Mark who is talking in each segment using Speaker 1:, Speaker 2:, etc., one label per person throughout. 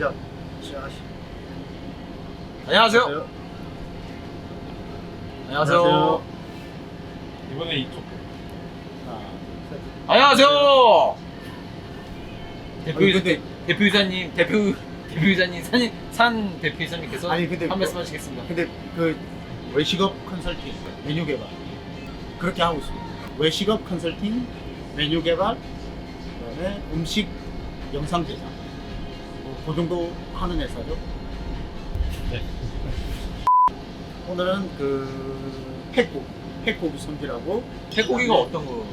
Speaker 1: 시작. 시작하시.
Speaker 2: 안녕하세요. 안녕하세요.
Speaker 3: 이번에 이쪽
Speaker 1: 하나, 셋.
Speaker 2: 안녕하세요. 대표
Speaker 1: 근데
Speaker 2: 대표이사님 대표 대표이사님 산, 산 대표이사님께서
Speaker 1: 아니, 근데
Speaker 2: 한
Speaker 1: 그-
Speaker 2: 말씀 하시겠습니다.
Speaker 1: 근데 그 외식업 컨설팅 메뉴 개발 그렇게 하고 있습니다. 외식업 컨설팅 메뉴 개발 그다음에 음식 영상 제작 뭐 그 정도 하는 회사죠.
Speaker 3: 네.
Speaker 1: 오늘은 그 팩고기 팩고기 손질하고
Speaker 2: 쇠고기가 어떤 거?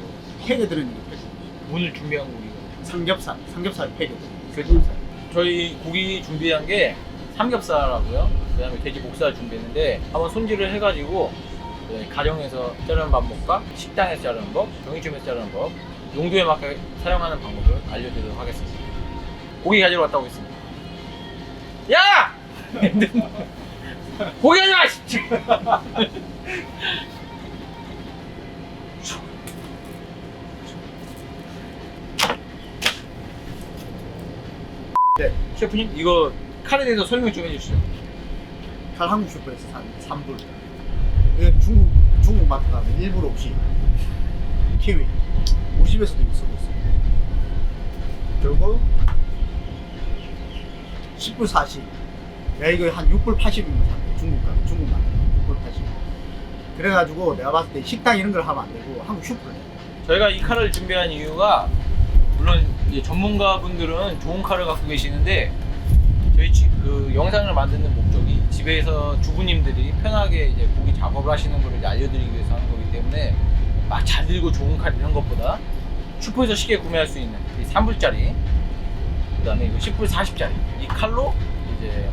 Speaker 1: 팩에 들어있는 게 팩고기
Speaker 2: 오늘 준비한 고기가.
Speaker 1: 삼겹살 삼겹살 팩에
Speaker 2: 그-
Speaker 1: 삼겹살
Speaker 2: 저희 고기 준비한 게 삼겹살하고요. 그다음에 돼지 목살 준비했는데 한번 손질을 해가지고 네, 가정에서 자르는 방법과 식당에서 자르는 법, 정육점에서 자르는 법, 용도에 맞게 사용하는 방법을 알려드리도록 하겠습니다. 고기 가지러 왔다 오겠습니다. 야! 고기 가져와! 씨!
Speaker 1: 네.
Speaker 2: 셰프님 이거 칼에 대해서 설명 좀 해주시죠.
Speaker 1: 칼 한국 슈퍼에서 산 3불 이게 중국 중국 마트 가면 1불 없이 키위 우리 집에서도 이거 쓰고 있어요 그리고 10불 40 내가 이거 한 6불 80이면 샀대 중국 가 중국 마트 6불 80 그래가지고 내가 봤을 때 식당 이런 걸 하면 안 되고 한국 슈퍼를 해
Speaker 2: 저희가 이 칼을 준비한 이유가 물론 이제 전문가분들은 좋은 칼을 갖고 계시는데 저희 지- 그 영상을 만드는 목적이 집에서 주부님들이 편하게 이제 고기 작업을 하시는 걸 알려드리기 위해서 하는 거기 때문에 막 잘 들고 좋은 칼 이런 것보다 슈퍼에서 쉽게 구매할 수 있는 이 3불짜리 그다음에 이거 10불 40짜리 이 칼로 이제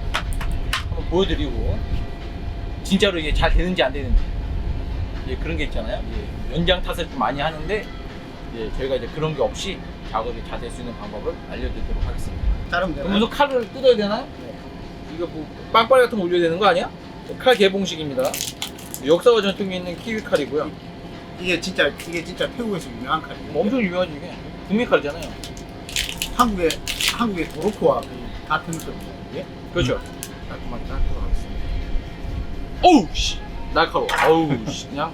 Speaker 2: 한번 보여드리고 진짜로 이게 잘 되는지 안 되는지 이제 그런 게 있잖아요. 이제 연장 탓을 좀 많이 하는데 이제 저희가 이제 그런 게 없이 작업이 잘 될 수 있는 방법을 알려드리도록 하겠습니다.
Speaker 1: 자르면 되나요?
Speaker 2: 무슨 칼을 뜯어야 되나요?
Speaker 1: 네.
Speaker 2: 이거 뭐 빵빠레 같은 거 올려야 되는 거 아니야? 칼 개봉식입니다. 역사와 전통이 있는 키위 칼이고요.
Speaker 1: 이게 진짜 이게 진짜 태국에서 유명한 칼이에요
Speaker 2: 뭐 엄청 유명하지 이게. 국민 칼이잖아요.
Speaker 1: 한국의 한국의 도로코와 그 같은 급이에요 이게?
Speaker 2: 그렇죠.
Speaker 1: 깔끔하게 닦도록 하겠습니다.
Speaker 2: 어우 씨. 날카로워. 어우 씨. 그냥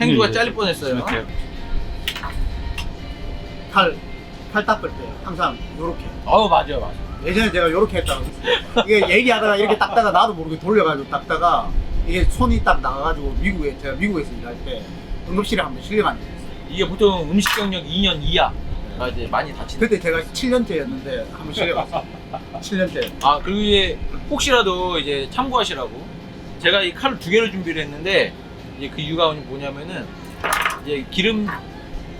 Speaker 2: 행주가
Speaker 3: 네,
Speaker 2: 잘릴 뻔했어요.
Speaker 1: 칼, 칼 닦을 때 항상 요렇게.
Speaker 2: 어우 맞아요 맞아.
Speaker 1: 예전에 제가 요렇게 했다고 이게 얘기하다가 이렇게 닦다가 나도 모르게 돌려가지고 닦다가 이게 손이 딱 나가가지고 미국에 제가 미국에서 일할 때 응급실에 한번 실려간 적이 있어요
Speaker 2: 이게 보통 음식 경력 2년 이하 가 이제 많이 다치는.
Speaker 1: 그때 제가 7년째였는데 한번 실려갔어요 7년째
Speaker 2: 아 그리고 이제 혹시라도 이제 참고하시라고 제가 이 칼을 두 개를 준비를 했는데 이제 그 이유가 뭐냐면은 이제 기름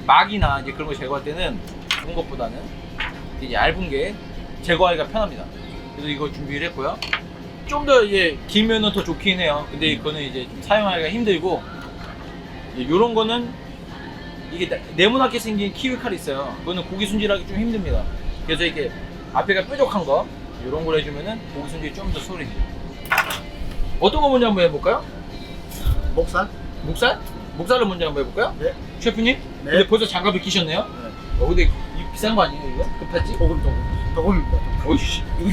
Speaker 2: 막이나 이제 그런 거 제거할 때는 좋은 것보다는 이제 얇은 게 제거하기가 편합니다. 그래서 이거 준비를 했고요. 좀 더 이제 길면은 더 좋긴 해요. 근데 이거는 이제 좀 사용하기가 힘들고 이런 거는 이게 네- 네모나게 생긴 키위 칼이 있어요. 그거는 고기 손질하기 좀 힘듭니다. 그래서 이렇게 앞에가 뾰족한 거 이런 걸 해주면은 고기 손질이 좀 더 수월해져요. 어떤 거 먼저 한번 해볼까요?
Speaker 1: 목살?
Speaker 2: 목살? 목살을 먼저 한번 해볼까요?
Speaker 1: 네.
Speaker 2: 셰프님?
Speaker 1: 네.
Speaker 2: 근데 벌써 장갑을 끼셨네요?
Speaker 1: 네.
Speaker 2: 어 근데 이거 비싼 거 아니에요 이거? 급하지?
Speaker 1: 도금 도금 도금입니다
Speaker 2: 어이씨 이거,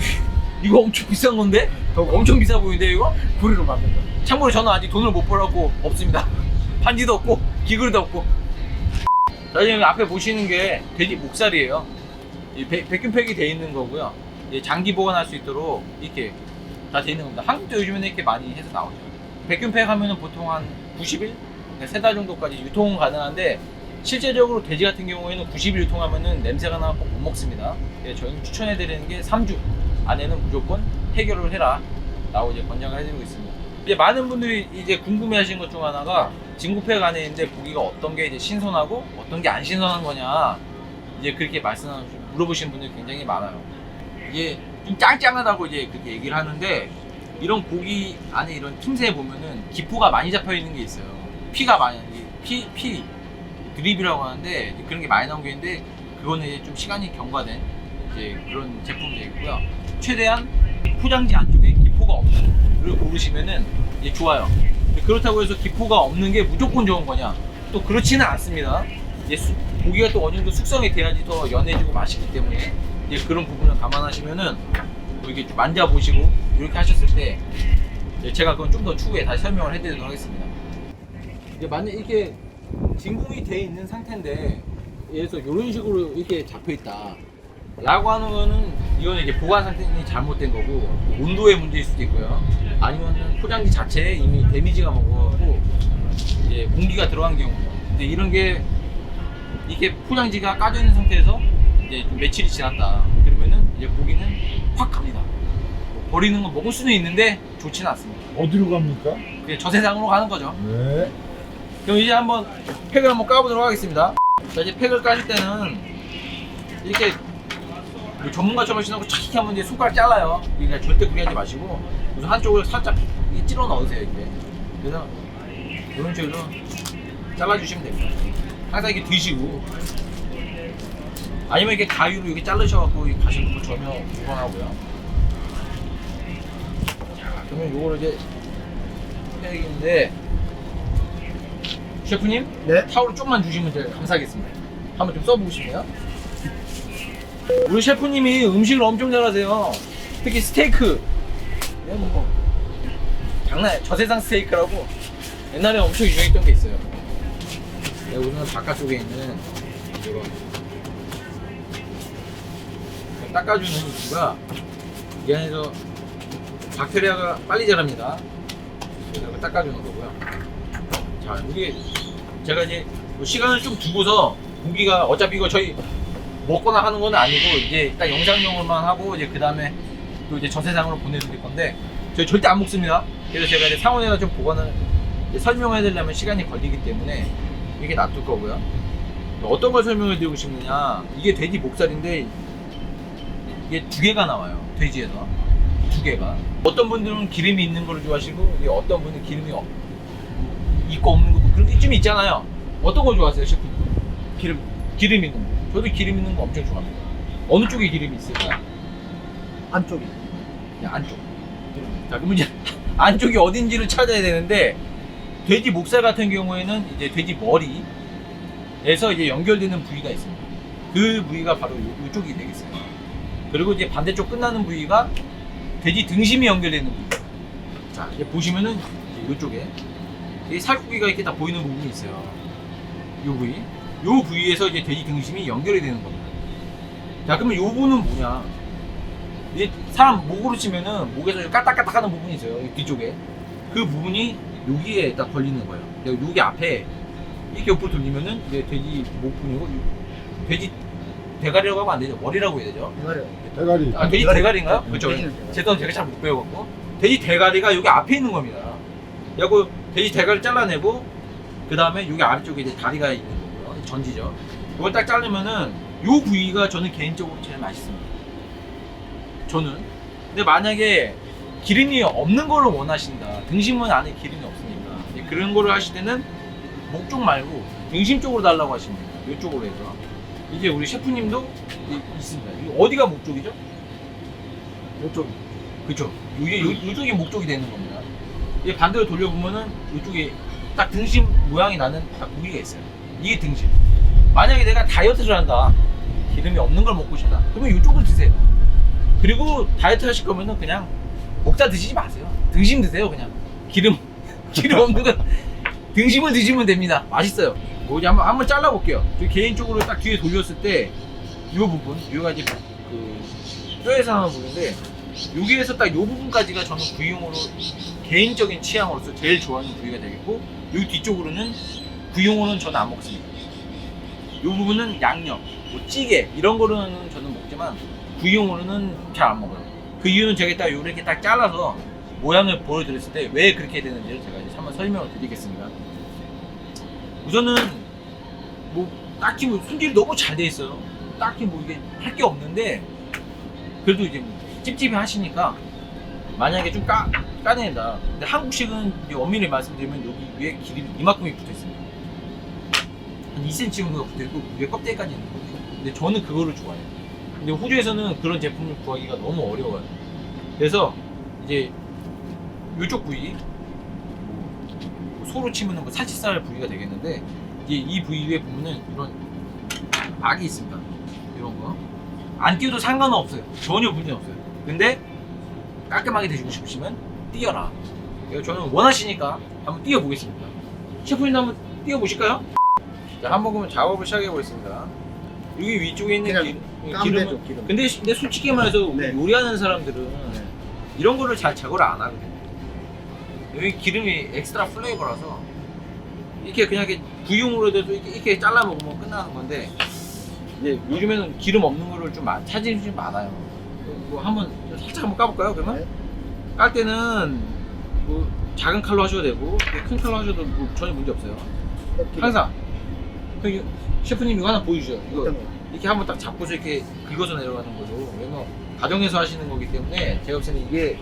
Speaker 2: 이거 엄청 비싼 건데?
Speaker 1: 도금
Speaker 2: 엄청 비싸 보이는데 이거?
Speaker 1: 구리로 만든 거
Speaker 2: 참고로 저는 아직 돈을 못 벌었고 없습니다. 반지도 없고 기구리도 없고. 자 지금 앞에 보시는 게 돼지 목살이에요. 백균팩이 돼 있는 거고요. 장기 보관할 수 있도록 이렇게 다 돼 있는 겁니다. 한국도 요즘에는 이렇게 많이 해서 나오죠. 백균팩 하면은 보통 한 90일, 세 달 정도까지 유통은 가능한데 실제적으로 돼지 같은 경우에는 90일 유통하면은 냄새가 나고 못 먹습니다. 그래서 저희는 추천해 드리는 게 3주 안에는 무조건 해결을 해라. 라고 이제 권장을 해드리고 있습니다. 이제 많은 분들이 이제 궁금해 하시는 것 중 하나가 진구팩 안에 있는데 고기가 어떤 게 이제 신선하고 어떤 게 안 신선한 거냐 이제 그렇게 말씀하시 물어보시는 분들이 굉장히 많아요. 이게 좀 짱짱하다고 이제 그렇게 얘기를 하는데 이런 고기 안에 이런 틈새에 보면은 기포가 많이 잡혀 있는 게 있어요. 피가 많이 피, 피 드립이라고 하는데 그런 게 많이 나온 게 있는데 그거는 이제 좀 시간이 경과된 이제 그런 제품들이고요. 최대한 포장지 안쪽에 기포가 없는 걸 고르시면은 좋아요. 그렇다고 해서 기포가 없는 게 무조건 좋은 거냐? 또 그렇지는 않습니다. 이제 수- 고기가 또 어느 정도 숙성이 돼야지 더 연해지고 맛있기 때문에 이제 그런 부분을 감안하시면은 뭐 이렇게 좀 만져보시고 이렇게 하셨을 때 예, 제가 그건 좀 더 추후에 다시 설명을 해드리도록 하겠습니다. 이제 만약 이렇게 진공이 돼 있는 상태인데 들어서 이런 식으로 이렇게 잡혀 있다. 라고 하는 거는 이거는 이제 보관 상태이 잘못된 거고 온도의 문제일 수도 있고요. 아니면은 포장지 자체에 이미 데미지가 먹어갖고 이제 공기가 들어간 경우요. 근데 이런 게 이게 포장지가 까져 있는 상태에서 이제 좀 며칠이 지났다. 그러면은 이제 고기는 확 갑니다. 뭐 버리는 거 먹을 수는 있는데 좋지는 않습니다.
Speaker 4: 어디로 갑니까?
Speaker 2: 그게 저 세상으로 가는 거죠.
Speaker 4: 네.
Speaker 2: 그럼 이제 한번 팩을 한번 까보도록 하겠습니다. 자 이제 팩을 까실 때는 이렇게 뭐 전문가처럼 하시는 착 하면 이제 손가락 잘라요. 그러니까 절대 그렇게 하지 마시고 한쪽을 살짝 찔러 넣으세요 이렇게. 그래서 이런 식으로 잘라주시면 됩니다. 항상 이렇게 드시고 아니면 이렇게 가위로 이렇게 자르셔갖고 가시는 거 전혀 무방하고요. 자 그러면 요거를 이제 팩인데 셰프님
Speaker 1: 네.
Speaker 2: 타올을 좀만 주시면 제가 감사하겠습니다. 한번 좀 써보시면. 우리 셰프님이 음식을 엄청 잘하세요. 특히 스테이크. 이건 뭐 장난 저세상 스테이크라고 옛날에 엄청 유명했던 게 있어요. 네, 우선은 바깥쪽에 있는 이런 닦아주는 이유가 이 안에서 박테리아가 빨리 자랍니다. 그래서 닦아주는 거고요. 자, 이게 제가 이제 뭐 시간을 좀 두고서 고기가 어차피 이거 저희 먹거나 하는 건 아니고 이제 딱 영상용으로만 하고 이제 그 다음에 또 이제 저 세상으로 보내드릴 건데 저희 절대 안 먹습니다. 그래서 제가 이제 상온에다 좀 보관을 이제 설명해 드리려면 시간이 걸리기 때문에 이렇게 놔둘 거고요. 어떤 걸 설명해 드리고 싶느냐 이게 돼지 목살인데 이게 두 개가 나와요 돼지에서 두 개가 어떤 분들은 기름이 있는 걸 좋아하시고 이게 어떤 분은 기름이 없, 있고 없는 거 그런 게좀 있잖아요 어떤 걸 좋아하세요 셰프님? 기름 기름 있는 거 저도 기름 있는 거 엄청 좋아합니다 어느 쪽에 기름이 있을까요?
Speaker 1: 안쪽이.
Speaker 2: 그냥 안쪽. 자 그러면 이제. 안쪽이 어딘지를 찾아야 되는데 돼지 목살 같은 경우에는 이제 돼지 머리에서 이제 연결되는 부위가 있습니다. 그 부위가 바로 요, 요쪽이 되겠어요 그리고 이제 반대쪽 끝나는 부위가 돼지 등심이 연결되는 부위. 자 이제 보시면은 이제 요쪽에 이 살코기가 이렇게 다 보이는 부분이 있어요. 요 부위. 요 부위에서 이제 돼지 등심이 연결이 되는 겁니다. 자 그러면 요 부분은 뭐냐 이제 사람 목으로 치면은 목에서 까딱까딱하는 부분이 있어요. 이 뒤쪽에 그 부분이 여기에 딱 걸리는 거예요. 그리고 여기 앞에 이렇게 옆으로 돌리면은 이제 돼지 목 부분이고 이 돼지 대가리라고 하면 안 되죠. 머리라고 해야 되죠.
Speaker 1: 이거를
Speaker 4: 대가리.
Speaker 2: 아 돼지
Speaker 1: 대가리.
Speaker 2: 대가리인가요? 그렇죠.
Speaker 1: 돼지는 대가리.
Speaker 2: 제가 제가 잘 못 배워갖고 돼지 대가리가 여기 앞에 있는 겁니다. 그리고 돼지 대가리 잘라내고 그 다음에 여기 아래쪽에 이제 다리가 있는 거고요. 전지죠. 이걸 딱 자르면은 요 부위가 저는 개인적으로 제일 맛있습니다. 저는. 근데 만약에 기름이 없는 거를 원하신다. 등심은 안에 기름이 없으니까. 이제 그런 거를 하실 때는 목 쪽 말고 등심 쪽으로 달라고 하시면 돼요. 이쪽으로 해서. 이게 우리 셰프님도 이- 있습니다. 이거 어디가 목 쪽이죠?
Speaker 1: 이쪽.
Speaker 2: 그쵸. 이게 요, 요쪽이 목적이 되는 겁니다. 이게 반대로 돌려보면은 이쪽에 딱 등심 모양이 나는 딱 부위가 있어요. 이게 등심. 만약에 내가 다이어트를 한다. 기름이 없는 걸 먹고 싶다. 그러면 이쪽을 드세요. 그리고 다이어트 하실 거면은 그냥 목살 드시지 마세요. 등심 드세요, 그냥. 기름, 기름 없는 거. 등심을 드시면 됩니다. 맛있어요. 뭐 이제 한번, 한번 잘라볼게요. 저 개인적으로 딱 뒤에 돌렸을 때, 이 부분, 여기가 이제 그, 뼈에서 나온 부분인데, 여기에서 딱 이 부분까지가 저는 구이용으로 개인적인 취향으로서 제일 좋아하는 부위가 되겠고 여기 뒤쪽으로는 구이용으로는 저는 안 먹습니다. 이 부분은 양념, 뭐 찌개 이런 거로는 저는 먹지만 구이용으로는 잘 안 먹어요. 그 이유는 제가 딱 이렇게 딱 잘라서 모양을 보여드렸을 때 왜 그렇게 되는지를 제가 이제 한번 설명을 드리겠습니다. 우선은 뭐 딱히 뭐 손질이 너무 잘 돼 있어요. 딱히 뭐 이게 할 게 없는데 그래도 이제 뭐 찝찝해 하시니까 만약에 좀 까, 까낸다. 근데 한국식은 엄밀히 말씀드리면 여기 위에 기름이 이만큼이 붙어 있습니다. 한 2cm 정도가 붙어 있고 위에 껍데기까지 있는 거예요. 근데 저는 그거를 좋아해요. 근데 호주에서는 그런 제품을 구하기가 너무 어려워요. 그래서 이제 이쪽 부위 뭐 소로 치면은 뭐 살치살 부위가 되겠는데 이제 이 부위에 보면은 이런 악이 있습니다. 이런 거. 안 띄워도 상관은 없어요. 전혀 문제 없어요. 근데 깔끔하게 드시고 싶으시면. 이거 저는 원하시니까 한번 띄어 보겠습니다. 셰프님도 한번 띄어 보실까요? 자, 한번 그러면 작업을 시작해 보겠습니다. 여기 위쪽에 있는
Speaker 1: 그냥
Speaker 2: 기,
Speaker 1: 까면
Speaker 2: 기름은
Speaker 1: 되죠, 기름.
Speaker 2: 근데, 시- 근데 솔직히 말해서 우리
Speaker 1: 네.
Speaker 2: 요리하는 사람들은
Speaker 1: 네.
Speaker 2: 이런 거를 잘 제거를 안 하거든요. 여기 기름이 엑스트라 플레이버라서 이렇게 그냥 이렇게 부용으로 돼도 이렇게, 이렇게 잘라 먹으면 끝나는 건데 이제 요즘에는 기름 없는 거를 좀 많- 찾으시는 분이 많아요. 뭐 한번 살짝 한번 까볼까요? 그러면
Speaker 1: 네.
Speaker 2: 깔 때는 뭐 작은 칼로 하셔도 되고 뭐큰 칼로 하셔도 뭐 전혀 문제 없어요.
Speaker 1: 기름.
Speaker 2: 항상 그 셰프님 이거 하나 보여주죠. 이거
Speaker 1: 어떤 거?
Speaker 2: 이렇게 한번 딱 잡고서 이렇게 긁어서 내려가는 거죠. 왜냐면 가정에서 하시는 거기 때문에 제가 봤을 때는 이게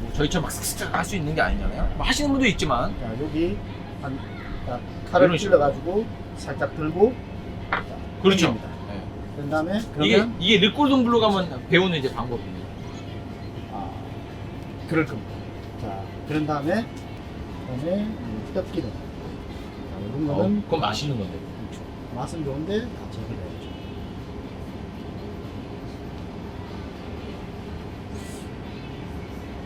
Speaker 2: 뭐 저희처럼 막 쓱쓱 할수 있는 게 아니잖아요. 뭐 하시는 분도 있지만
Speaker 1: 자, 여기 한 자, 칼을
Speaker 2: 이런 식으로.
Speaker 1: 찔러가지고 살짝 들고 자,
Speaker 2: 그렇죠. 네.
Speaker 1: 그런 다음에
Speaker 2: 이게
Speaker 1: 그러면
Speaker 2: 이게 르꼴동 블로 가면 배우는 이제 방법입니다.
Speaker 1: 아, 그럴 겁니다. 자, 그런 다음에 그다음에 이 떡기름. 자, 이런
Speaker 2: 어,
Speaker 1: 거는
Speaker 2: 그건 맛있는 건데.
Speaker 1: 그렇죠. 맛은 좋은데 다 제거해야죠.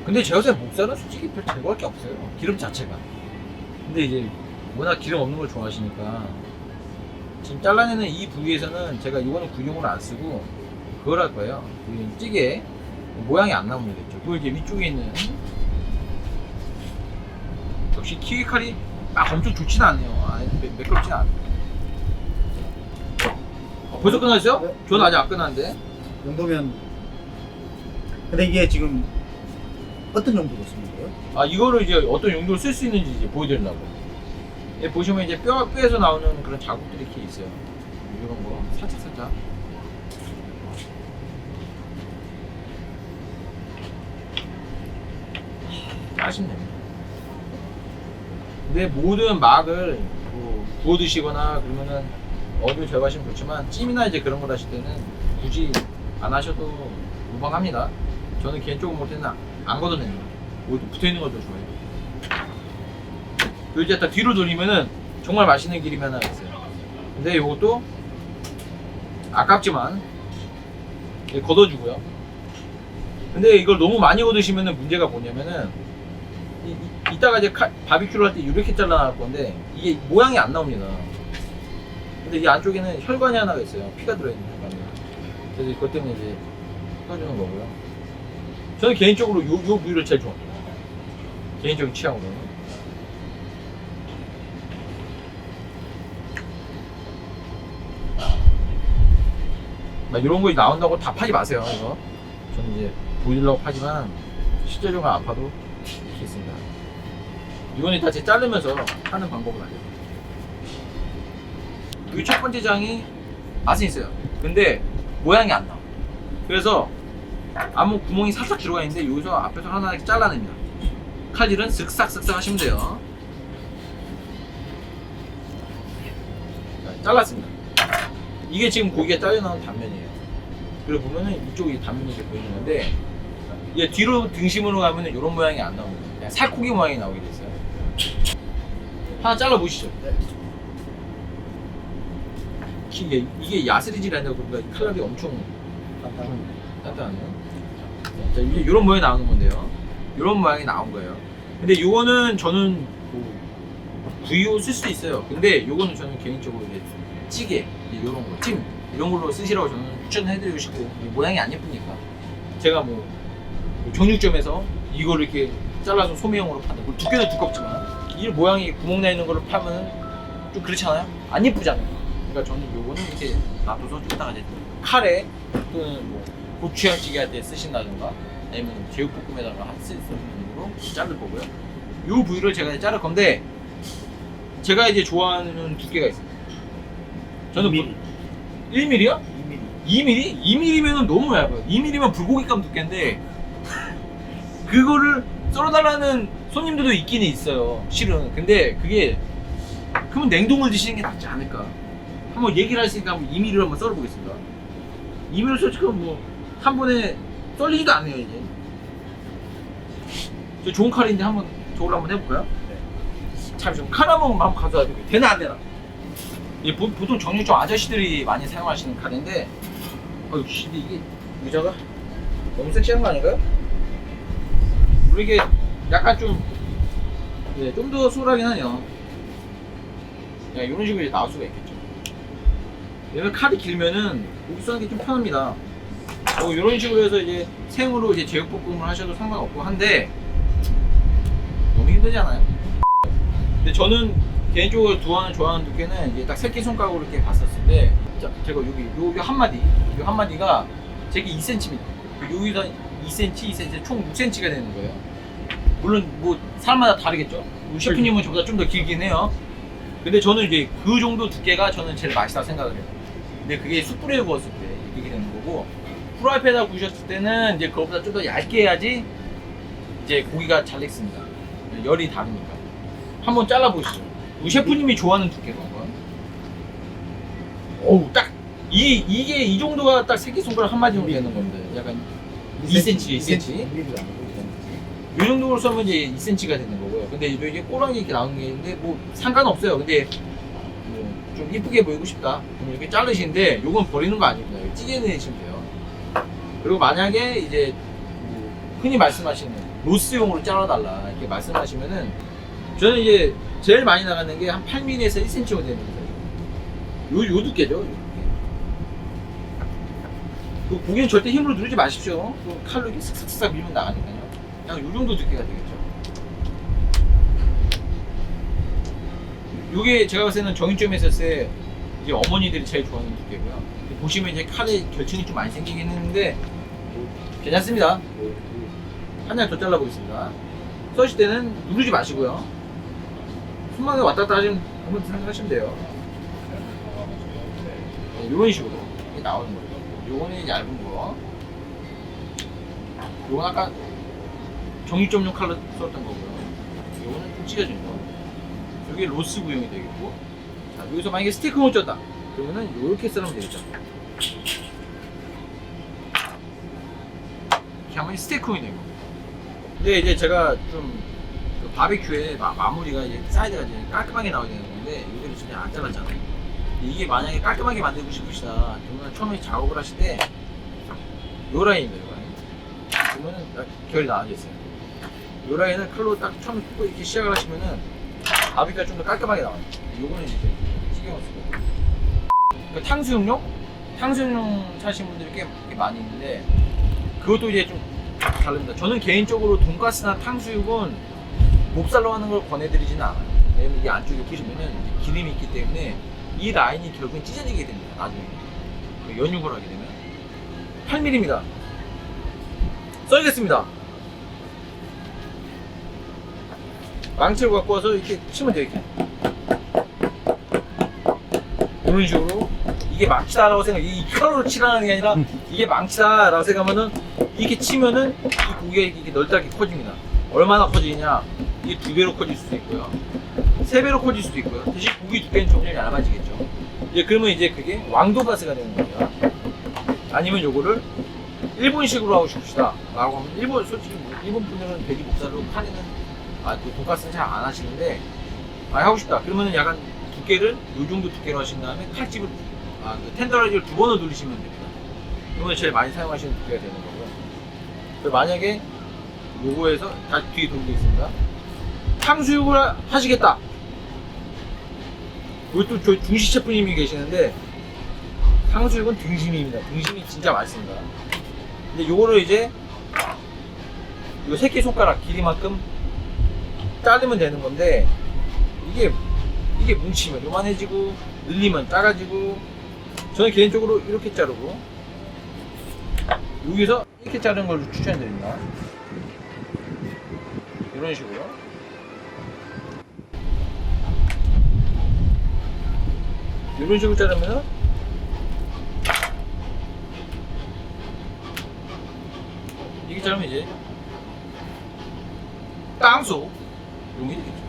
Speaker 2: 근데 때 목살은 솔직히 별 제거할 게 없어요. 기름 자체가. 근데 이제 워낙 기름 없는 걸 좋아하시니까 지금 잘라내는 이 부위에서는 제가 이거는 구용으로 안 쓰고 그걸 할 거예요. 이 찌개 모양이 안 나오면 되겠죠. 그리고 이제 위쪽에 있는 역시 키위 칼이 막 엄청 좋지는 않네요. 아, 매, 매끄럽진 않아요. 어, 벌써 끝났어요?
Speaker 1: 네.
Speaker 2: 저는 아직 안 끝났는데.
Speaker 1: 이 정도면 근데 이게 지금 어떤 용도로 쓰는 거예요?
Speaker 2: 아 이거를 이제 어떤 용도로 쓸 수 있는지 이제 보여드리려고. 예, 보시면 이제 뼈 뼈에서 나오는 그런 자국들이 이렇게 있어요. 이런 거 살짝 살짝. 됩 근데 모든 막을 뭐 구워 드시거나 그러면은 어류 제거하시면 좋지만 찜이나 이제 그런 걸 하실 때는 굳이 안 하셔도 무방합니다. 저는 개인적으로 볼 때는 안 걷어냅니다. 오히려 붙어 있는 것도 좋아해요. 그리고 이제 딱 뒤로 돌리면은 정말 맛있는 기름이 하나 있어요. 근데 이것도 아깝지만 걷어주고요. 근데 이걸 너무 많이 걷으시면은 문제가 뭐냐면은 이따가 이제 칼- 바비큐를 할 때 이렇게 잘라 나갈 건데 이게 모양이 안 나옵니다. 근데 이 안쪽에는 혈관이 하나가 있어요. 피가 들어있는 혈관이. 그래서 그것 때문에 이제 떠주는 거고요. 저는 개인적으로 요, 요 부위를 제일 좋아합니다. 개인적인 취향으로는. 막 이런 거 나온다고 다 파지 마세요, 이거. 저는 이제 보이려고 파지만 실제적으로 안 파도 있습니다. 이거는 다제 자르면서 하는 방법을 알려요. 이첫 번째 장이 맛은 있어요. 근데 모양이 안 나와. 그래서 아무 구멍이 살짝 들어가 있는데 여기서 앞에서 하나 이렇게 잘라냅니다. 칼질은 쓱싹쓱싹 하시면 돼요. 자, 잘랐습니다. 이게 지금 고기가 잘려 나온 단면이에요. 그리고 보면은 이쪽이 단면이 이렇게 보이는 건데 이게 뒤로 등심으로 가면은 이런 모양이 안 나옵니다. 살코기 모양이 나오게 돼 있어요. 하나 잘라 보시죠.
Speaker 1: 네.
Speaker 2: 이게 이게 야스리질 아니라 그러니까 칼날이 엄청
Speaker 1: 간단한
Speaker 2: 단단하네요. 자, 이제 이런 모양이 나오는 건데요. 이런 모양이 나온 거예요. 근데 이거는 저는 뭐 구이로 쓸 수도 있어요. 근데 이거는 저는 개인적으로 이제 찌개 이런 거, 찜 이런 걸로 쓰시라고 저는 추천해드리고 싶고 모양이 안 예쁘니까 제가 뭐, 뭐 정육점에서 이거를 이렇게 잘라서 소매형으로 판다. 뭐 두께는 두껍지만 이 모양이 구멍 나 있는 거를 파면 좀 그렇잖아요. 안 예쁘잖아요. 그러니까 저는 요거는 이렇게 놔둬서 좀 이따가 이제 칼에 또는 뭐 고추장찌개 할 때 쓰신다든가 아니면 제육볶음에다가 쓸수 있는 으로 자를 거고요. 요 부위를 제가 이제 자를 건데 제가 이제 좋아하는 두께가 있어요. 저는
Speaker 1: 2mm.
Speaker 2: 1mm요?
Speaker 1: 2mm.
Speaker 2: 2mm? 2mm면은 너무 얇아요. 2mm면 불고기감 두께인데 그거를 썰어달라는 손님들도 있기는 있어요. 실은. 근데 그게 그러면 냉동을 드시는 게 낫지 않을까. 한번 얘기를 하시니까 한번 2mm로 한번 썰어보겠습니다. 2mm 솔직히 뭐한 번에 썰리지도 않네요 이제. 저 좋은 칼인데 한번 저걸로 한번 해볼까요?
Speaker 1: 네.
Speaker 2: 잠시만 칼 한번 한번 가져와야 돼. 되나 안 되나? 이 보, 보통 정육점 아저씨들이 많이 사용하시는 칼인데, 씨, 근데 이게 의자가 너무 섹시한 거 아닌가요? 물론 이게 약간 좀, 네, 좀 더 수월하긴 하네요. 야, 이런 식으로 이제 나올 수가 있겠죠. 얘는 칼이 길면은 고기 써는 게 좀 편합니다. 뭐 이런 식으로 해서 이제 생으로 이제 제육볶음을 하셔도 상관없고 한데 너무 힘들잖아요. 근데 저는 개인적으로 좋아하는 좋아하는 두께는 이제 딱 새끼 손가락으로 이렇게 봤었을 때 자, 제가 여기 요기 한 마디 요한 마디가 제게 2cm입니다. 여기서 2cm, 2cm 총 6cm가 되는 거예요. 물론 뭐 사람마다 다르겠죠. 우리 셰프님은 저보다 좀 더 길긴 해요. 근데 저는 이제 그 정도 두께가 저는 제일 맛있다고 생각을 해요. 근데 그게 숯불에 구웠을 때 이렇게 되는 거고 프라이팬에다 구우셨을 때는 이제 그것보다 좀 더 얇게 해야지 이제 고기가 잘 익습니다. 열이 다르니까. 한번 잘라 보시죠. 우리 셰프님이 좋아하는 두께로 한번. 어우 딱 이, 이게 이 정도가 딱 새끼손가락 한 마디로 되는 건데 약간 2cm, 2cm. 이 정도로 써면 이제 2cm가 되는 거고요. 근데 이게 꼬랑이 이렇게 나오는 게 있는데 뭐 상관없어요. 근데 뭐 좀 이쁘게 보이고 싶다. 그럼 이렇게 자르시는데 요건 버리는 거 아닙니다. 찌개 내시면 돼요. 그리고 만약에 이제 뭐 흔히 말씀하시는 로스용으로 잘라달라 이렇게 말씀하시면은 저는 이제 제일 많이 나가는 게 한 8mm에서 1cm 정도 되는 거예요. 요, 요 두께죠. 요 두께. 그 고기는 절대 힘으로 누르지 마십시오. 그 칼로 이렇게 슥슥슥 밀면 나가니까요. 그냥 요 정도 두께가 되겠죠. 요게 제가 봤을 때는 정육점에 있었을 때 이제 어머니들이 제일 좋아하는 두께고요. 보시면 이제 칼에 결층이 좀 많이 생기긴 했는데 뭐 괜찮습니다. 한장더 잘라보겠습니다. 써실 때는 누르지 마시고요. 손만에 왔다 갔다 하시면 한번 생각하시면 돼요. 네, 이런 식으로 나오는 거예요. 요거는 얇은 거. 요건 아까 정육점용 칼로 썼던 거고요. 요거는 좀 찢어진 거. 요게 로스 구형이 되겠고. 자, 여기서 만약에 스테이크 못 쪘다. 그러면은 요렇게 썰으면 되겠죠. 이렇게 하면 스테이크용이 되고. 근데 이제 제가 좀그 바비큐에 마, 마무리가 이제 사이드가 이제 깔끔하게 나와야 되는 건데 이거를 진짜 안 잘랐잖아요. 이게 만약에 깔끔하게 만들고 싶으시다. 그러면 처음에 작업을 하실 때 요 라인입니다. 그러면은 딱 결이 나와져 있어요. 요 라인을 칼로 딱 처음에 꽂고 이렇게 시작을 하시면은 바비큐가 좀 더 깔끔하게 나와요. 요거는 이제 신경을 쓰고. 그 탕수육용? 탕수육용 사시는 분들이 꽤, 꽤 많이 있는데 그것도 이제 좀 다릅니다. 저는 개인적으로 돈가스나 탕수육은 몹살로 하는 걸 권해드리지는 않아요. 왜냐면 이게 안쪽에 보시면은 기름이 있기 때문에 이 라인이 결국엔 찢어지게 됩니다. 나중에 그 연육을 하게 되면 8mm입니다. 썰겠습니다. 망치를 갖고 와서 이렇게 치면 돼요. 이렇게. 이런 식으로 이게 망치다라고 생각, 이 칼로 치라는 게 아니라 이게 망치다라고 생각하면은 이렇게 치면은 이 고기가 이렇게 넓다게 커집니다. 얼마나 커지냐? 이게 두 배로 커질 수도 있고요. 세 배로 커질 수도 있고요. 대신 고기 두께는 점점 얇아지겠죠. 이제 그러면 이제 그게 왕돈가스가 되는 거예요. 아니면 요거를 일본식으로 하고 싶으시다. 라고 하면 일본, 솔직히 뭐 일본 분들은 돼지 목살로 카레는 아, 그 돈가스는 잘 안 하시는데 아, 하고 싶다. 그러면은 약간 두께를 요 정도 두께로 하신 다음에 칼집을 아, 그 텐더라이저를 두 번을 돌리시면 됩니다. 이거는 제일 많이 사용하시는 두께가 되는 거고요. 만약에 요거에서 다시 뒤에 돌리겠습니다. 탕수육을 하- 하시겠다. 또 저희 중식 셰프님이 계시는데 탕수육은 등심입니다. 등심이 진짜 맛있습니다. 근데 요거를 이제 요 새끼 손가락 길이만큼 자르면 되는 건데 이게 이게 뭉치면 요만해지고 늘리면 작아지고 저는 개인적으로 이렇게 자르고 여기서 이렇게 자르는 걸 추천드립니다. 이런 식으로. 이런 식으로 자르면은 이게 자르면 이제 땅소 용이 되겠죠.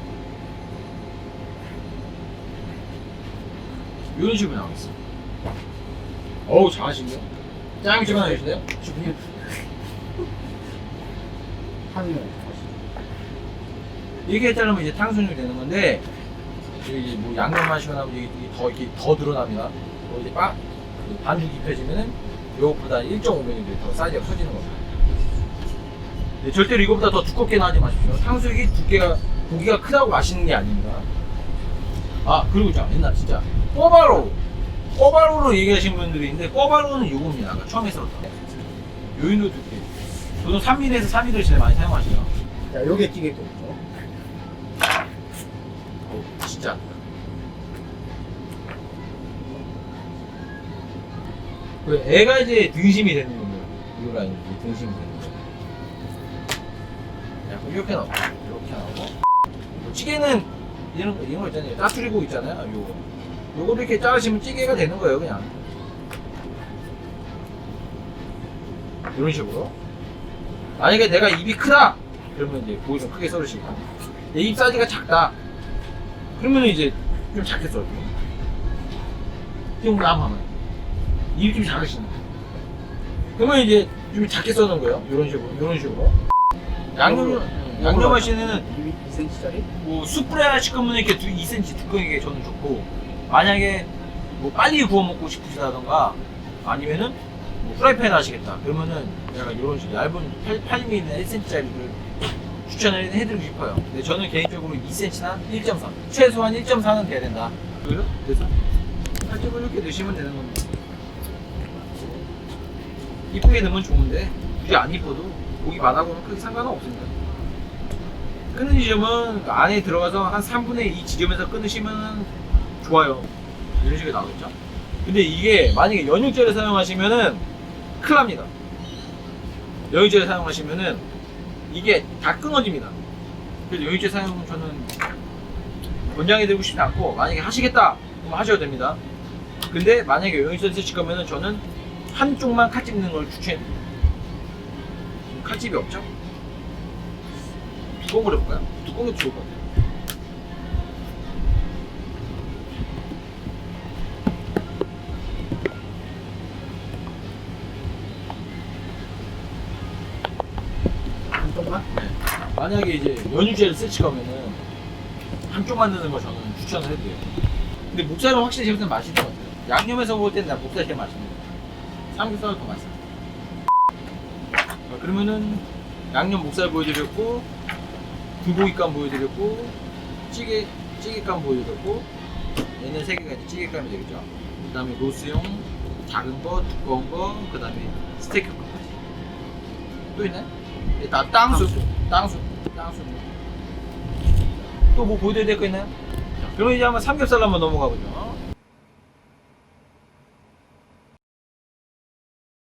Speaker 2: 이런 식으로 나오겠어. 어우 잘하시네요. 짱 집어넣으실래요? 셰프님.
Speaker 1: 하면
Speaker 2: 이렇게 자르면 이제 탕수육이 되는 건데 여기 뭐 양념 마시거나 이게 더 이렇게 더 드러납니다. 뭐 이제 빠그 반죽 입혀지면은 요것보다 1.5mm 더 사이즈가 커지는 겁니다. 네, 절대로 이거보다 더 두껍게는 하지 마십시오. 탕수육이 두께가 고기가 크다고 맛있는 게 아닙니다. 아 그리고 자 옛날 진짜 꼬바로우 꼬바로우로 얘기하시는 분들이 있는데 꼬바로우는 요겁니다. 아까 처음에 썼던 요인도 두께. 저는 3mm에서 3mm를 제일 많이 사용하시죠.
Speaker 1: 자, 요게 찌개국이죠.
Speaker 2: 어, 진짜. 그 애가 이제 등심이 되는 거예요. 이거 라인 등심이 되는 이렇게 나오고 이렇게 나오고. 뭐 찌개는 이런 거 이런 거 있잖아요. 짜투리국 있잖아요. 요거 요거 이렇게 자르시면 찌개가 되는 거예요, 그냥. 이런 식으로. 만약에 내가 입이 크다 그러면 이제 고기 좀 크게 썰으시고 내 입 사이즈가 작다 그러면 이제 좀 작게 썰고 좀 남하면 입이 좀 작으시네 그러면 이제 좀 작게 써는 거예요 이런 식으로 이런 식으로 양념 양념하시는
Speaker 1: 2cm짜리?
Speaker 2: 뭐 숯불에 하실 거면 이렇게 두, 2cm 두꺼이게 저는 좋고 만약에 뭐 빨리 구워 먹고 싶으시다던가 아니면은 뭐 프라이팬 하시겠다. 그러면은 내가 이런 식으로 얇은 8, 8mm 있는 1cm짜리를 추천을 해드리고 싶어요. 근데 저는 개인적으로 2cm나 1.3 최소한 1.4는 돼야 된다. 그래서 그래서 살짝을 이렇게 넣으시면 되는 겁니다. 이쁘게 넣으면 좋은데 굳이 안 이뻐도 고기 맛하고는 크게 상관은 없습니다 끄는 지점은 안에 들어가서 한 3분의 2 지점에서 끊으시면 좋아요. 이런 식으로 나오겠죠? 근데 이게 만약에 연육제를 사용하시면은 큰일 납니다. 연육제를 사용하시면은 이게 다 끊어집니다. 그래서 연육제 사용은 저는 권장해 드리고 싶지 않고 만약에 하시겠다 그럼 하셔도 됩니다. 근데 만약에 연육제 쓰실 거면은 저는 한쪽만 칼 찝는 걸 추천해 드립니다. 지금 칼집이 없죠? 두꺼운 걸 해볼까요? 두꺼운 게 좋을 것 같아요.
Speaker 1: 한쪽만?
Speaker 2: 만약에 이제 연유제를 쓰실 거면은 한쪽만 넣는 거 저는 추천을 해드려요. 근데 목살은 확실히 제일 맛있는 것 같아요. 양념해서 먹을 때는 나 목살이 제일 맛있는 것 같아요. 삼겹살은 더 맛있어요. 자, 그러면은 양념 목살 보여드렸고 불고기감 보여드렸고 찌개 찌개감 보여드렸고 얘는 세 개가 이제 찌개감이 되겠죠. 그다음에 로스용 작은 거 두꺼운 거 그다음에 스테이크 거까지 또 있나요? 네, 다 땅수 땅수 땅수 또 뭐 보여드려야 될거 있나요? 자, 그럼 이제 한번 삼겹살 한번 넘어가 보죠.